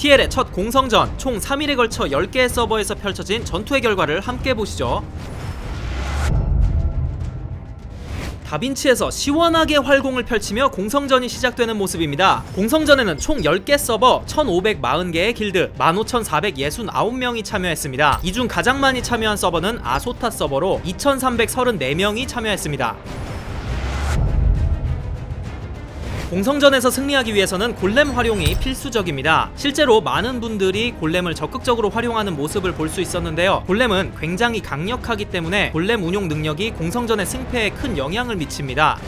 TL의 첫 공성전 총 3일에 걸쳐 10개의 서버에서 펼쳐진 전투의 결과를 함께 보시죠. 다빈치에서 시원하게 활공을 펼치며 공성전이 시작되는 모습입니다. 공성전에는 총 10개 서버 1,540개의 길드 15,469명이 참여했습니다. 이 중 가장 많이 참여한 서버는 아소타 서버로 2,334명이 참여했습니다. 공성전에서 승리하기 위해서는 골렘 활용이 필수적입니다. 실제로 많은 분들이 골렘을 적극적으로 활용하는 모습을 볼 수 있었는데요. 골렘은 굉장히 강력하기 때문에 골렘 운용 능력이 공성전의 승패에 큰 영향을 미칩니다.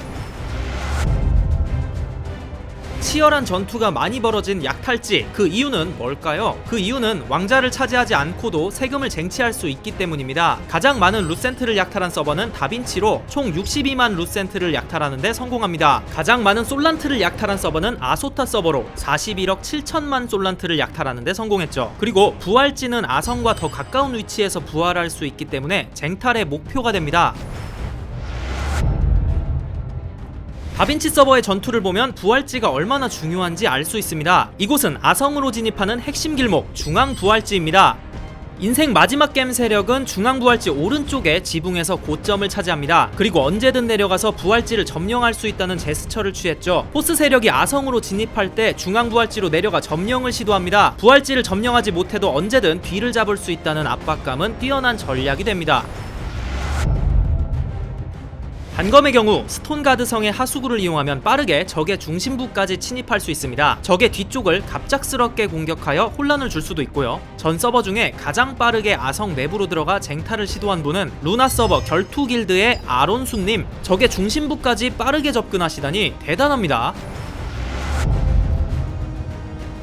치열한 전투가 많이 벌어진 약탈지 그 이유는 뭘까요? 그 이유는 왕자를 차지하지 않고도 세금을 쟁취할 수 있기 때문입니다. 가장 많은 루센트를 약탈한 서버는 다빈치로 총 62만 루센트를 약탈하는데 성공합니다. 가장 많은 솔란트를 약탈한 서버는 아소타 서버로 41억 7천만 솔란트를 약탈하는데 성공했죠. 그리고 부활지는 아성과 더 가까운 위치에서 부활할 수 있기 때문에 쟁탈의 목표가 됩니다. 다빈치 서버의 전투를 보면 부활지가 얼마나 중요한지 알 수 있습니다. 이곳은 아성으로 진입하는 핵심 길목 중앙 부활지입니다. 인생 마지막 게임 세력은 중앙 부활지 오른쪽에 지붕에서 고점을 차지합니다. 그리고 언제든 내려가서 부활지를 점령할 수 있다는 제스처를 취했죠. 보스 세력이 아성으로 진입할 때 중앙 부활지로 내려가 점령을 시도합니다. 부활지를 점령하지 못해도 언제든 뒤를 잡을 수 있다는 압박감은 뛰어난 전략이 됩니다. 단검의 경우 스톤가드 성의 하수구를 이용하면 빠르게 적의 중심부까지 침입할 수 있습니다. 적의 뒤쪽을 갑작스럽게 공격하여 혼란을 줄 수도 있고요. 전 서버 중에 가장 빠르게 아성 내부로 들어가 쟁탈을 시도한 분은 루나 서버 결투 길드의 아론수님. 적의 중심부까지 빠르게 접근하시다니 대단합니다.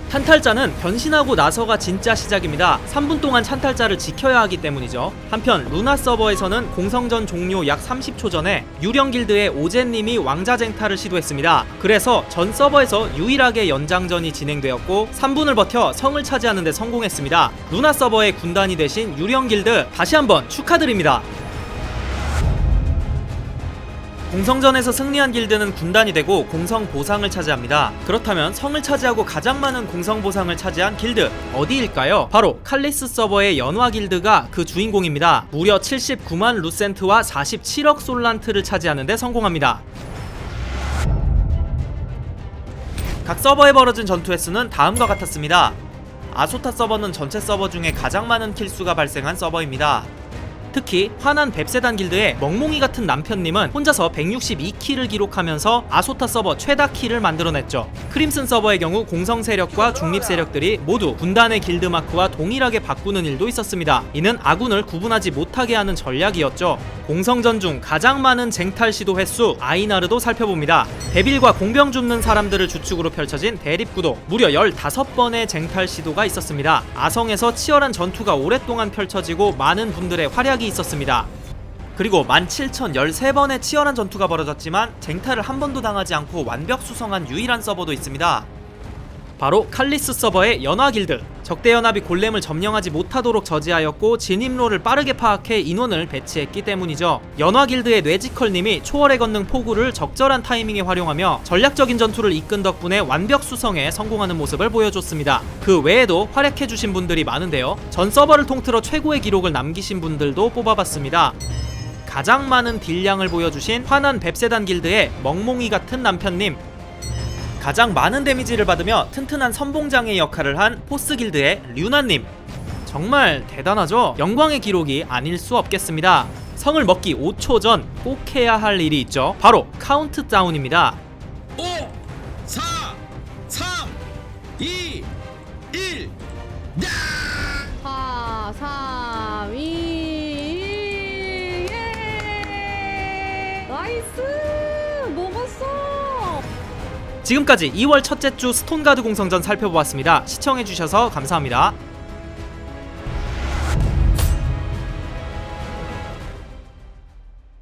찬탈자는 변신하고 나서가 진짜 시작입니다. 3분 동안 찬탈자를 지켜야 하기 때문이죠. 한편 루나 서버에서는 공성전 종료 약 30초 전에 유령 길드의 오젠님이 왕자 쟁탈을 시도했습니다. 그래서 전 서버에서 유일하게 연장전이 진행되었고 3분을 버텨 성을 차지하는 데 성공했습니다. 루나 서버의 군단이 되신 유령 길드 다시 한번 축하드립니다. 공성전에서 승리한 길드는 군단이 되고 공성 보상을 차지합니다. 그렇다면 성을 차지하고 가장 많은 공성 보상을 차지한 길드 어디일까요? 바로 칼리스 서버의 연화 길드가 그 주인공입니다. 무려 79만 루센트와 47억 솔란트를 차지하는데 성공합니다. 각 서버에 벌어진 전투 횟수는 다음과 같았습니다. 아소타 서버는 전체 서버 중에 가장 많은 킬수가 발생한 서버입니다. 특히 화난 뱁세단 길드의 멍몽이 같은 남편님은 혼자서 162킬을 기록하면서 아소타 서버 최다 킬을 만들어냈죠. 크림슨 서버의 경우 공성 세력과 중립 세력들이 모두 군단의 길드 마크와 동일하게 바꾸는 일도 있었습니다. 이는 아군을 구분하지 못하게 하는 전략이었죠. 공성전 중 가장 많은 쟁탈 시도 횟수 아이나르도 살펴봅니다. 데빌과 공병 줍는 사람들을 주축으로 펼쳐진 대립구도 무려 15번의 쟁탈 시도가 있었습니다. 아성에서 치열한 전투가 오랫동안 펼쳐지고 많은 분들의 활약 이 있었습니다. 그리고 17,013번의 치열한 전투가 벌어졌지만 쟁탈을 한 번도 당하지 않고 완벽 수성한 유일한 서버도 있습니다. 바로 칼리스 서버의 연화 길드. 적대 연합이 골렘을 점령하지 못하도록 저지하였고 진입로를 빠르게 파악해 인원을 배치했기 때문이죠. 연화 길드의 뇌지컬님이 초월의 건능 포구를 적절한 타이밍에 활용하며 전략적인 전투를 이끈 덕분에 완벽 수성에 성공하는 모습을 보여줬습니다. 그 외에도 활약해주신 분들이 많은데요. 전 서버를 통틀어 최고의 기록을 남기신 분들도 뽑아봤습니다. 가장 많은 딜량을 보여주신 화난 뱁세단 길드의 멍몽이 같은 남편님 가장 많은 데미지를 받으며 튼튼한 선봉장의 역할을 한 포스 길드의 류나님 정말 대단하죠? 영광의 기록이 아닐 수 없겠습니다 성을 먹기 5초 전 꼭 해야 할 일이 있죠 바로 카운트다운입니다 5, 4, 3, 2, 1. 4, 3, 2, 1, 예! 나이스! 지금까지 2월 첫째 주 스톤가드 공성전 살펴보았습니다. 시청해주셔서 감사합니다